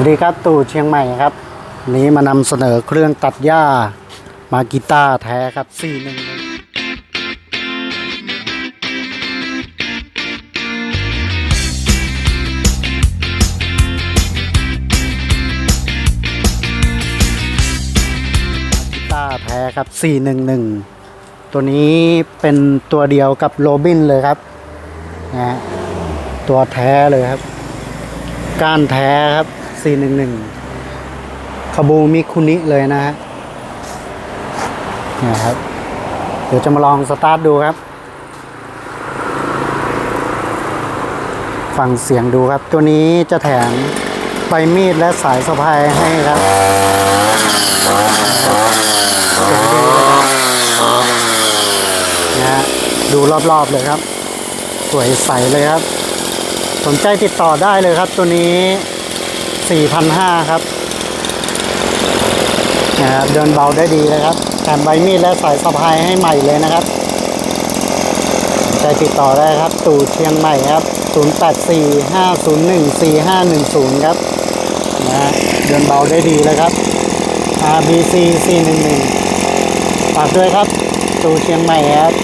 วัสดีครับตู่เชียงใหม่ครับ นี้มานำเสนอเครื่องตัดหญ้า มากีตาร์แท้ครับ4 1 1กีตาร์แท้ครับ 411 ตัวนี้เป็นตัวเดียวกับโรบินเลยครับนะตัวแท้เลยครับ ก้านแท้ครับ 411คาบูมิคุนิเลยนะฮะนี่ยครับ เดี๋ยวจะมาลองสตาร์ทดูครับ ฟังเสียงดูครับ ตัวนี้จะแถมใบมีดและสายสะพายให้ครับเสียงดีเลยครับนะฮะดูรอบๆเลยครับ สวยใสเลยครับ สนใจติดต่อได้เลยครับตัวนี้ 4,500 ครับนะครับเดินเบาได้ดีเลยครับแถมใบมีดและสายสะพายให้ใหม่เลยนะครับใจติดต่อได้ครับตู่เชียงใหม่ครับ 0845014510 ครับนะฮะเดินเบาได้ดีเลยครับ RBC 411ฝากด้วยครับตู่เชียงใหม่ครับ